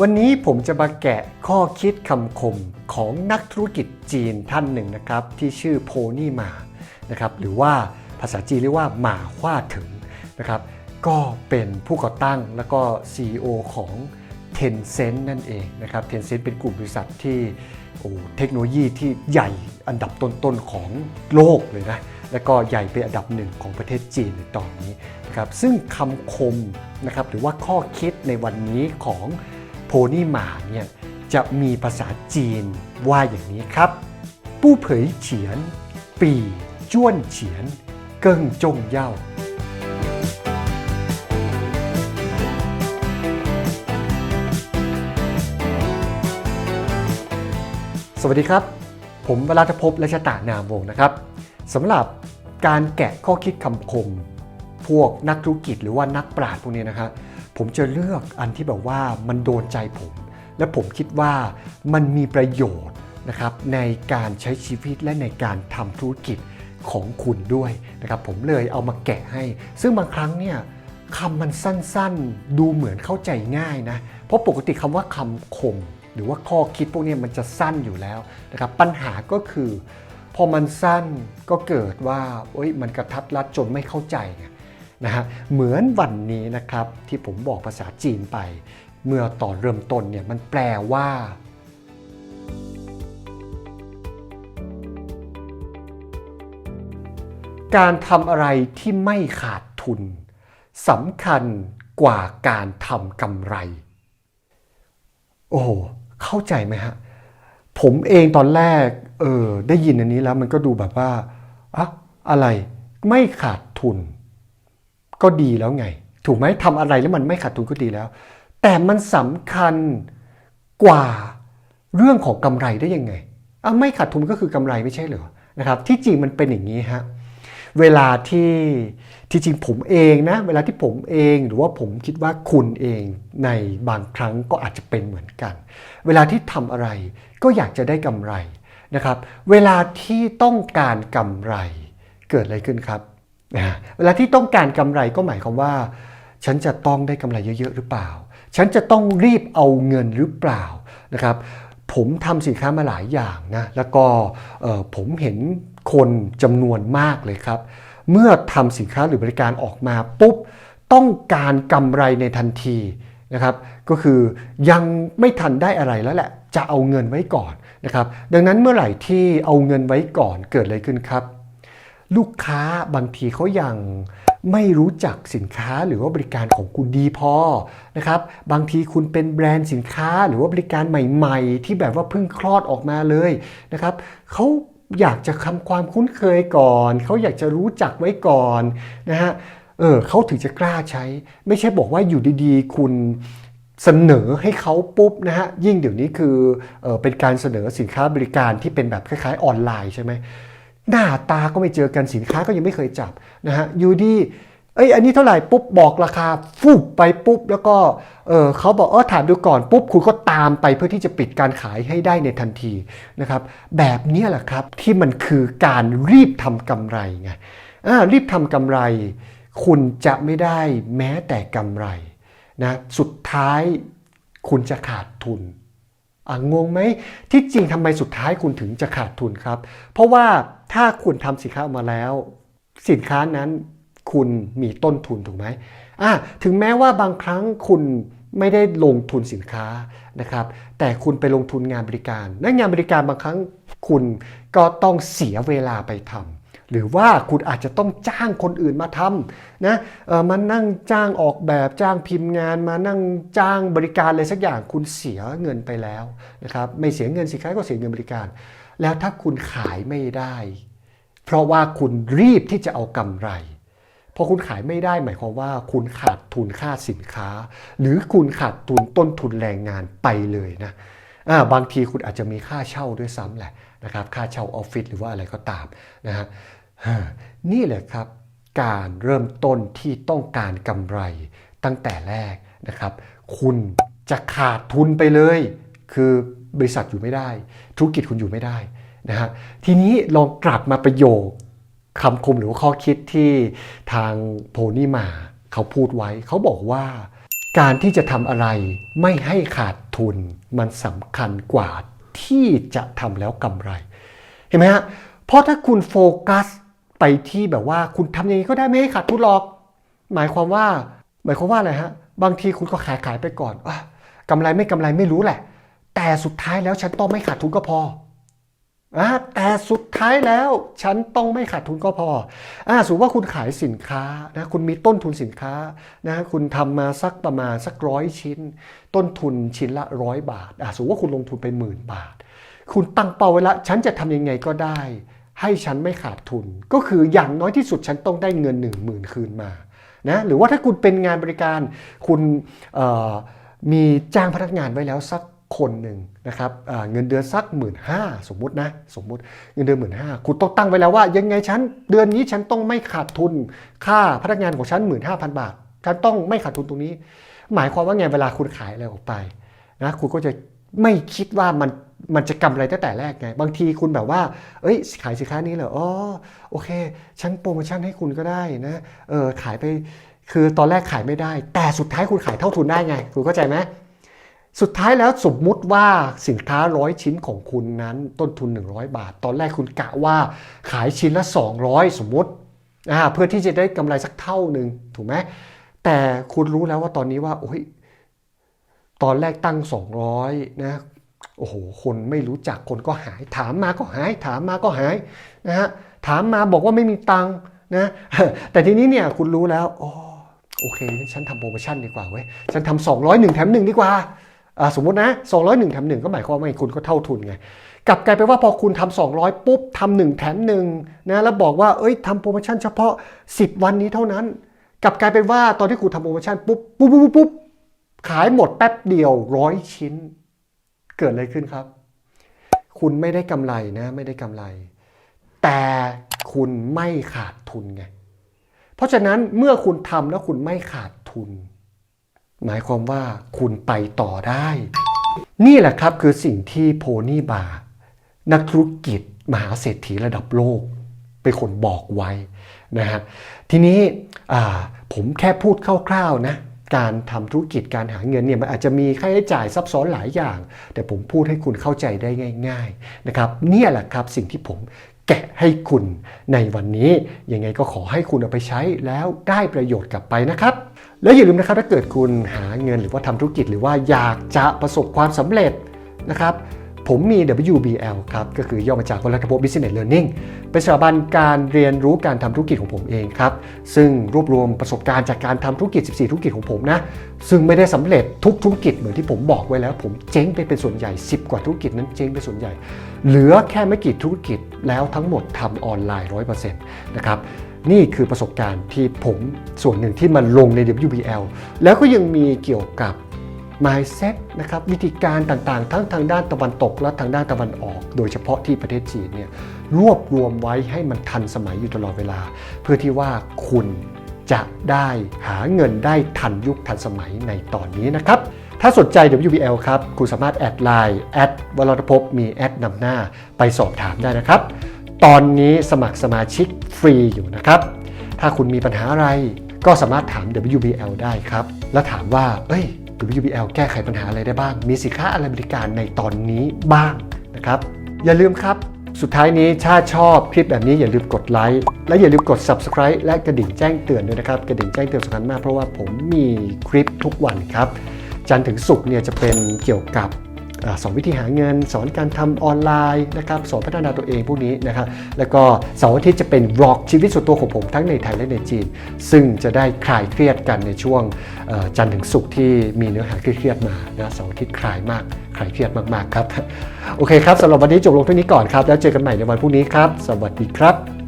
วันนี้ผมจะมาแกะข้อคิดคำคมของนักธุรกิจจีนท่านหนึ่งนะครับ ที่ชื่อโพนี่หมานะครับหรือว่าภาษาจีนเรียกว่าหมาขว้าถึงนะครับก็เป็นผู้ก่อตั้งแล้วก็ CEO ของ Tencent นั่นเองนะครับ Tencent เป็นกลุ่มบริษัทที่โอ้เทคโนโลยีที่ใหญ่อันดับต้นๆของโลกเลยนะแล้วก็ใหญ่เป็นอันดับหนึ่งของประเทศจีนในตอนนี้นะครับซึ่งคำคมนะครับหรือว่าข้อคิดในวันนี้ของ โพนี่หมาเนี่ยจะมีภาษาจีนว่าอย่างนี้ครับปู้เผยเฉียน ปีจ้วนเฉียน เกิ้งจงเย่าสวัสดีครับ ผมวราธภพและชะตานามวงนะครับสำหรับการแกะข้อคิดคำคม พวกนักธุรกิจหรือว่านักปราชญ์พวกนี้นะครับ ผมจะเลือกอันที่แบบว่ามันโดนใจผม และผมคิดว่ามันมีประโยชน์นะครับในการใช้ชีวิตและในการทำธุรกิจของคุณด้วยนะครับผมเลยเอามาแกะให้ ซึ่งบางครั้งเนี่ยคำมันสั้นๆ ดูเหมือนเข้าใจง่ายนะ เพราะปกติคำว่าคำคม หรือว่าข้อคิดพวกนี้มันจะสั้นอยู่แล้วนะครับปัญหาก็คือ พอมันสั้นก็เกิดว่าเอ้ยมันกระทัดรัดจนไม่เข้าใจไง นะฮะเหมือนวันนี้นะครับที่ผมบอกภาษาจีนไป เมื่อตอนเริ่มต้นเนี่ยมันแปลว่าการทำอะไรที่ไม่ขาดทุนสำคัญกว่าการทำกำไร โอ้เข้าใจไหมฮะ ผมเองตอนแรก เออ ได้ยินอันนี้แล้วมันก็ดูแบบว่าอะอะไร ไม่ขาดทุน ก็ดีแล้วไง ถูกไหมทำอะไรแล้วมันไม่ขาดทุนก็ดีแล้ว แต่มันสำคัญกว่าเรื่องของกำไรได้ยังไงอะไม่ขาดทุนก็คือกำไรไม่ใช่เหรอนะครับ ที่จริงมันเป็นอย่างนี้ฮะเวลาที่ที่จริงผมเองนะ เวลาที่ผมเองหรือว่าผมคิดว่าคุณเองในบางครั้งก็อาจจะเป็นเหมือนกัน เวลาที่ทำอะไรก็อยากจะได้กำไรนะครับ เวลาที่ต้องการกำไรเกิดอะไรขึ้นครับ เวลาที่ต้องการกำไรก็หมายความว่า ฉันจะต้องได้กำไรเยอะ ๆ หรือเปล่า ฉันจะต้องรีบเอาเงินหรือเปล่านะครับผมทำสินค้ามาหลายอย่างนะแล้วก็ผมเห็นคนจำนวนมากเลยครับ เมื่อทำสินค้าหรือบริการออกมาปุ๊บต้องการกำไรในทันทีนะครับก็คือยังไม่ทันได้อะไรแล้วแหละ จะเอาเงินไว้ก่อนนะครับดังนั้นเมื่อไหร่ที่เอาเงินไว้ก่อนเกิดอะไรขึ้นครับ ลูกค้าบางทีเขายังไม่รู้จักสินค้าหรือว่าบริการของคุณดีพอนะครับบางทีคุณเป็นแบรนด์สินค้าหรือว่าบริการใหม่ ๆ ที่แบบว่าเพิ่งคลอดออกมาเลยนะครับเขาอยากจะทำความคุ้นเคยก่อน เขาอยากจะรู้จักไว้ก่อนนะฮะเออเขาถึงจะกล้าใช้ ไม่ใช่บอกว่าอยู่ดีๆ คุณเสนอให้เขาปุ๊บนะฮะยิ่งเดี๋ยวนี้คือเออเป็นการเสนอสินค้าบริการที่เป็นแบบคล้ายๆออนไลน์ใช่ไหม หน้าตาก็ไม่เจอกันสินค้าก็ยังไม่เคยจับนะฮะอยู่ดีเอ้ยอันนี้เท่าไหร่ปุ๊บบอกราคาฟูบไปปุ๊บแล้วก็เออเขาบอกเออถามดูก่อนปุ๊บคุณก็ตามไปเพื่อที่จะปิดการขายให้ได้ในทันทีนะครับแบบนี้แหละครับที่มันคือการรีบทำกำไรไงอ่ารีบทำกำไร คุณจะไม่ได้แม้แต่กำไรนะสุดท้ายคุณจะขาดทุนอะงงไหมที่จริงทำไมสุดท้ายคุณถึงจะขาดทุนครับ เพราะว่า ถ้าคุณทำสินค้าออกมาแล้ว สินค้านั้นคุณมีต้นทุนถูกไหมอะถึงแม้ว่าบางครั้งคุณไม่ได้ลงทุนสินค้านะครับ แต่คุณไปลงทุนงานบริการและงานบริการบางครั้งคุณก็ต้องเสียเวลาไปทำหรือว่าคุณอาจจะต้องจ้างคนอื่นมาทำนะเออมานั่งจ้างออกแบบจ้างพิมพ์งานมานั่งจ้างบริการอะไรสักอย่างคุณเสียเงินไปแล้วนะครับไม่เสียเงินสินค้าก็เสียเงินบริการ แล้วถ้าคุณขายไม่ได้ เพราะว่าคุณรีบที่จะเอากำไรพอคุณขายไม่ได้หมายความว่า คุณขาดทุนค่าสินค้า หรือคุณขาดทุนต้นทุนแรงงานไปเลยนะาบางทีคุณอาจจะมีค่าเช่าด้วยซ้ำแหละนะครับค่าเช่าออฟฟิศหรือว่าอะไรก็ตามนะฮะนี่แหละครับการเริ่มต้นที่ต้องการกำไรตั้งแต่แรกนะครับ คุณจะขาดทุนไปเลย คือ บริษัทอยู่ไม่ได้ ธุรกิจคุณอยู่ไม่ได้นะฮะทีนี้ลองกลับมาประโยคคำคมหรือว่าข้อคิดที่ทางโพนี่มาเขาพูดไว้ เขาบอกว่า การที่จะทำอะไรไม่ให้ขาดทุนมันสำคัญกว่าที่จะทำแล้วกำไร เห็นไหมฮะเพราะถ้าคุณโฟกัสไปที่แบบว่าคุณทำอย่างนี้ก็ได้ไม่ให้ขาดทุนหรอก หมายความว่า หมายความว่าอะไรฮะบางทีคุณก็ขายขายไปก่อนอกำไรไม่กำไรไม่รู้แหละ แต่สุดท้ายแล้วฉันต้องไม่ขาดทุนก็พออะแต่สุดท้ายแล้วฉันต้องไม่ขาดทุนก็พออะสมมติว่าคุณขายสินค้านะคุณมีต้นทุนสินค้านะคุณทำมาสักประมาณสักร้อยชิ้น ต้นทุนชิ้นละร้อยบาทอะสมมติว่าคุณลงทุนไปหมื่นบาท คุณตั้งเป้าไว้ละฉันจะทำยังไงก็ได้ ให้ฉันไม่ขาดทุน ก็คืออย่างน้อยที่สุดฉันต้องได้เงิน 1 0,000 คืนมานะหรือว่าถ้าคุณเป็นงานบริการคุณมีจ้างพนักงานไว้แล้วสัก คนหนึ่งนะครับเงินเดือนสักหมื่นห้าสมมุตินะสมมุติเงินเดือนหมื่นห้าคุณต้องตั้งไว้แล้วว่ายังไงฉันเดือนนี้ฉันต้องไม่ขาดทุน ค่าพนักงานของฉันหมื่นห้าพันบาทฉันต้องไม่ขาดทุนตรงนี้ หมายความว่าไงเวลาคุณขายอะไรออกไปนะคุณก็จะไม่คิดว่ามันมันจะกำไรตั้งแต่แรกไง บางทีคุณแบบว่า เอ้ย ขายสินค้านี้เหรอ อ๋อ โอเค ฉันโปรโมชั่นให้คุณก็ได้นะ เออ ขายไป คือตอนแรกขายไม่ได้ แต่สุดท้ายคุณขายเท่าทุนได้ไง คุณเข้าใจไหม สุดท้ายแล้วสมมุติว่าสินค้าร้อยชิ้นของคุณนั้นต้นทุน 100 บาท ตอนแรกคุณกะว่าขายชิ้นละ 200 สมมุติเพื่อที่จะได้กำไรสักเท่าหนึ่งถูกไหมแต่คุณรู้แล้วว่าตอนนี้ว่าโอ้ยตอนแรกตั้ง 200นะโอ้โหคนไม่รู้จักคนก็หาย ถามมาก็หาย ถามมาก็หายนะฮะถามมาบอกว่าไม่มีตังค์นะแต่ทีนี้เนี่ยคุณรู้แล้วอ๋อโอเค ฉันทำโปรโมชั่นดีกว่าเว้ยฉันทำ200 1แถม1ดีกว่า สมมตินะ 201แถม1ก็หมายความว่าไงคุณก็เท่าทุนไง กลับกลายไปว่าพอคุณทำ200 ปุ๊บทำ1แถม1นะแล้วบอกว่าเอ้ยทำโปรโมชั่นเฉพาะ 10 วันนี้เท่านั้น กลับกลายเป็นว่าตอนที่คุณทำโปรโมชั่นปุ๊บปุ๊บปุ๊บปุ๊บขายหมดแป๊บเดียวร้อยชิ้น เกิดอะไรขึ้นครับ คุณไม่ได้กำไรนะไม่ได้กำไร แต่คุณไม่ขาดทุนไงเพราะฉะนั้นเมื่อคุณทำแล้วคุณไม่ขาดทุน หมายความว่าคุณไปต่อได้ นี่แหละครับคือสิ่งที่โพนี่บาร์นักธุรกิจมหาเศรษฐีระดับโลก เป็นคนบอกไว้นะฮะทีนี้ผมแค่พูดคร่าวๆนะการทำธุรกิจการหาเงินเนี่ยมันอาจจะมีค่าใช้จ่ายซับซ้อนหลายอย่าง แต่ผมพูดให้คุณเข้าใจได้ง่ายๆนะครับเนี่ยแหละครับสิ่งที่ผมแกะให้คุณในวันนี้ ยังไงก็ขอให้คุณเอาไปใช้แล้วได้ประโยชน์กลับไปนะครับ แล้วอย่าลืมนะครับถ้าเกิดคุณหาเงินหรือว่าทำธุรกิจหรือว่าอยากจะประสบความสำเร็จนะครับผมมี WBL ครับก็คือย่อมาจากวลัตภพ Business Learning เป็นสถาบันการเรียนรู้การทำธุรกิจของผมเองครับ ซึ่งรวบรวมประสบการณ์จากการทำธุรกิจ 14 ธุรกิจของผมนะ ซึ่งไม่ได้สำเร็จทุกธุรกิจเหมือนที่ผมบอกไว้แล้ว ผมเจ๊งไปเป็นส่วนใหญ่ 10 กว่าธุรกิจนั้นเจ๊งไปส่วนใหญ่ เหลือแค่ไม่กี่ธุรกิจแล้วทั้งหมดทำออนไลน์ 100%นะครับ นี่คือประสบการณ์ที่ผมส่วนหนึ่งที่มันลงใน WBL แล้วก็ยังมีเกี่ยวกับ mindset นะครับวิธีการต่างๆ ทั้งทางด้านตะวันตกและทางด้านตะวันออก โดยเฉพาะที่ประเทศจีนเนี่ยรวบรวมไว้ให้มันทันสมัยอยู่ตลอดเวลา เพื่อที่ว่าคุณจะได้หาเงินได้ทันยุคทันสมัยในตอนนี้นะครับ ถ้าสนใจ WBL ครับ คุณสามารถแอดไลน์แอดวรภพมีแอดนำหน้าไปสอบถามได้นะครับ ตอนนี้สมัครสมาชิกฟรีอยู่นะครับ ถ้าคุณมีปัญหาอะไรก็สามารถถาม WBL ได้ครับ แล้วถามว่า เอ้ย WBL แก้ไขปัญหาอะไรได้บ้าง มีสินค้าอะไรบริการในตอนนี้บ้างนะครับ อย่าลืมครับ สุดท้ายนี้ถ้าชอบคลิปแบบนี้อย่าลืมกดไลค์ และอย่าลืมกด Subscribe และกระดิ่งแจ้งเตือนด้วยนะครับ กระดิ่งแจ้งเตือนสำคัญมากเพราะว่าผมมีคลิปทุกวันครับ จันทร์ถึงศุกร์เนี่ยจะเป็นเกี่ยวกับ สอนวิธีหาเงิน สอนการทำออนไลน์นะครับสอนพัฒนาตัวเองพวกนี้นะครับแล้วก็เสาร์อาทิตย์จะเป็นบล็อกชีวิตส่วนตัวของผมทั้งในไทยและในจีน ซึ่งจะได้คลายเครียดกันในช่วงจันทร์ถึงศุกร์ที่มีเนื้อหาเครียดๆมานะเสาร์อาทิตย์คลายมากคลายเครียดมากๆครับโอเคครับสำหรับวันนี้จบลงเท่านี้ก่อนครับแล้วเจอกันใหม่ในวันพรุ่งนี้ครับ สวัสดีครับ